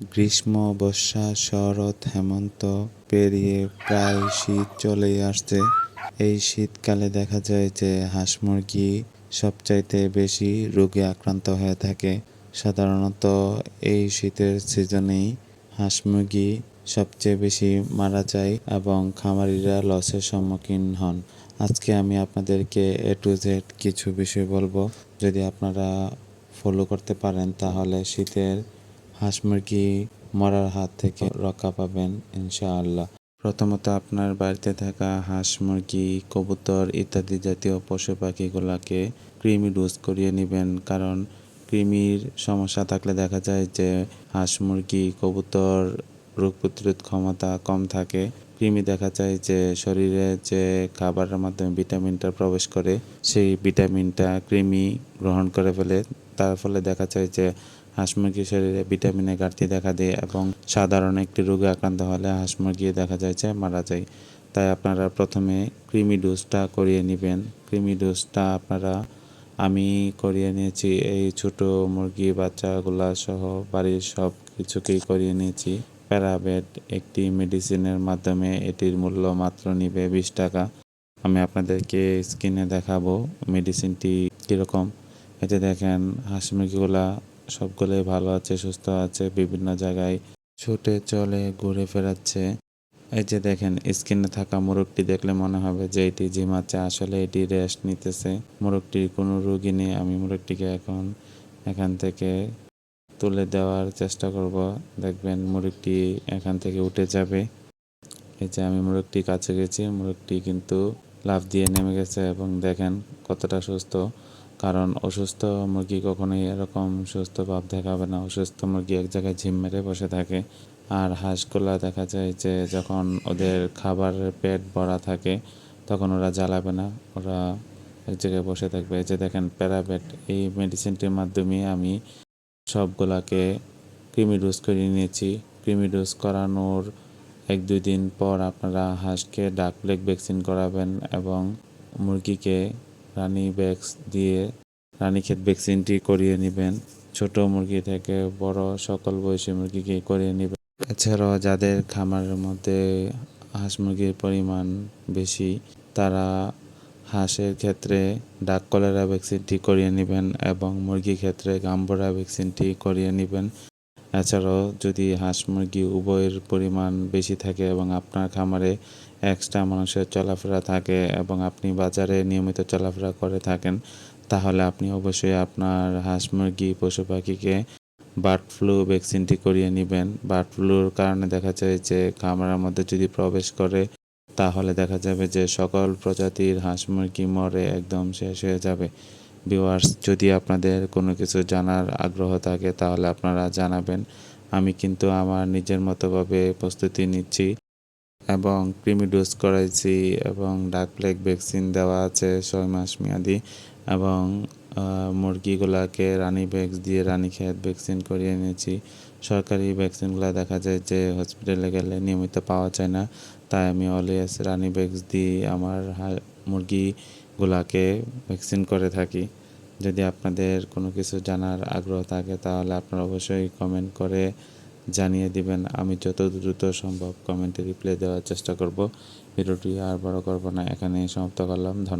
গ্রীষ্ম, বর্ষা, শরৎ, হেমন্ত পেরিয়ে প্রায় শীত চলেই আসছে। এই শীতকালে দেখা যায় যে হাঁস মুরগি সবচাইতে বেশি রোগে আক্রান্ত হয়ে থাকে। সাধারণত এই শীতের সিজনেই হাঁস মুরগি সবচেয়ে বেশি মারা যায় এবং খামারিরা লসের সম্মুখীন হন। আজকে আমি আপনাদেরকে এ টু জেড কিছু বিষয় বলব। যদি আপনারা ফলো করতে পারেন তাহলে শীতের হাঁস মুরগি মরার হাত থেকে রক্ষা পাবেন, ইনশাআল্লাহ। প্রথমত আপনার বাড়িতে থাকা হাঁস মুরগি কবুতর ইত্যাদি জাতীয় পশু পাখিগুলোকে কৃমি ডোজ করিয়ে নেবেন, কারণ কৃমির সমস্যা থাকলে দেখা যায় যে হাঁস মুরগি কবুতর রোগ প্রতিরোধ ক্ষমতা কম থাকে। কৃমি দেখা যায় যে শরীরে যে খাবারের মাধ্যমে ভিটামিনটা প্রবেশ করে, সেই ভিটামিনটা কৃমি গ্রহণ করে ফেলে। তার ফলে দেখা যায় যে হাঁস মুরগির শরীরে ভিটামিনের ঘাটতি দেখা দেয় এবং সাধারণ একটি রোগে আক্রান্ত হলে হাঁস মুরগি দেখা যায় যে মারা যায়। তাই আপনারা প্রথমে কৃমি ডোজটা করিয়ে নেবেন। কৃমি ডোজটা আপনারা, আমি করিয়ে নিয়েছি, এই ছোট মুরগি, বাচ্চাগুলা সহ বাড়ির সব কিছুকেই করিয়ে নিয়েছি। প্যারাবেট একটি মেডিসিনের মাধ্যমে এটির মূল্য মাত্র নিবে বিশ টাকা। আমি আপনাদেরকে স্ক্রিনে দেখাবো মেডিসিনটি কীরকম। এতে দেখেন হাঁস মুরগিগুলা সবগুলোই ভালো আছে, সুস্থ আছে, বিভিন্ন জায়গায় ছুটে, চলে, ঘুরে ফেরাচ্ছে। এই যে দেখেন স্ক্রিনে থাকা মোরগটি দেখলে মনে হবে যে এটি জিমাচ্ছে আসলে এটি রেস্ট নিতেছে। মোরগটির কোনো রোগী নেই, আমি মোরগটিকে এখন এখান থেকে তুলে দেওয়ার চেষ্টা করব। দেখবেন মোরগটি এখান থেকে উঠে যাবে। এই যে আমি মোরগটি কাছে গেছি, মোরগটি কিন্তু লাফ দিয়ে নেমে গেছে এবং দেখেন কতটা সুস্থ। কারণ অসুস্থ মুরগি কখনোই এরকম সুস্থ ভাব দেখাবে না। অসুস্থ মুরগি এক জায়গায় ঝিম মেরে বসে থাকে। আর হাঁসগুলা দেখা যায় যে যখন ওদের খাবারের পেট ভরা থাকে, তখন ওরা জ্বালাবে না। ওরা এক জায়গায় বসে থাকবে। যে দেখেন প্যারাবেট, এই মেডিসিনটির মাধ্যমে আমি সবগুলাকে কৃমি ডোজ করিয়ে নিয়েছি। কৃমি ডোজ করানোর এক দুই দিন পর আপনারা হাঁসকে ডাক প্লেগ ভ্যাকসিন করাবেন এবং মুরগিকে রানী ভ্যাক্স দিয়ে রানীক্ষেত ভ্যাকসিনটি করিয়ে নেবেন। ছোট মুরগি থেকে বড় সকল বয়সী মুরগিকে করিয়ে নেবেন। এছাড়াও যাদের খামারের মধ্যে হাঁস মুরগির পরিমাণ বেশি, তারা হাঁসের ক্ষেত্রে ডাক কলেরা ভ্যাকসিনটি করিয়ে নেবেন এবং মুরগির ক্ষেত্রে গাম্বরা ভ্যাকসিনটি করিয়ে নেবেন। এছাড়াও যদি হাঁস মুরগি উভয়ের পরিমাণ বেশি থাকে এবং আপনার খামারে এক্সট্রা মানুষের চলাফেরা থাকে এবং আপনি বাজারে নিয়মিত চলাফেরা করে থাকেন, তাহলে আপনি অবশ্যই আপনার হাঁস মুরগি, পশু পাখিকে বার্ড ফ্লু ভ্যাকসিনটি করিয়ে নেবেন। বার্ড ফ্লুর কারণে দেখা যায় যে খামারের মধ্যে যদি প্রবেশ করে, তাহলে দেখা যাবে যে সকল প্রজাতির হাঁস মুরগি মরে একদম শেষ হয়ে যাবে। ভিউয়ার্স যদি আপনাদের কোনো কিছু জানার আগ্রহ থাকে, তাহলে আপনারা জানাবেন। আমি কিন্তু আমার নিজের মতোভাবে প্রস্তুতি নিচ্ছি এবং ক্রিমি ডোজ করাইছি এবং ডাক প্লেগ ভ্যাকসিন দেওয়া আছে ছয় মাস মেয়াদি এবং মুরগিগুলাকে রানি ভ্যাক্স দিয়ে রানী খেত ভ্যাকসিন করিয়ে নিয়েছি সরকারি ভ্যাকসিনগুলো দেখা যায় যে হসপিটালে গেলে নিয়মিত পাওয়া যায় না, তাই আমি অলওয়েজ রানি ভ্যাক্স দিয়ে আমার মুরগিগুলাকে ভ্যাকসিন করে থাকি। যদি আপনাদের কোনো কিছু জানার আগ্রহ থাকে, তাহলে আপনারা অবশ্যই কমেন্ট করে জানিয়ে দিবেন। আমি যত দ্রুত সম্ভব কমেন্টে রিপ্লাই দেওয়ার চেষ্টা করব। ভিডিওটি আর বড় করব না। এখানেই সমাপ্ত করলাম। ধন্যবাদ।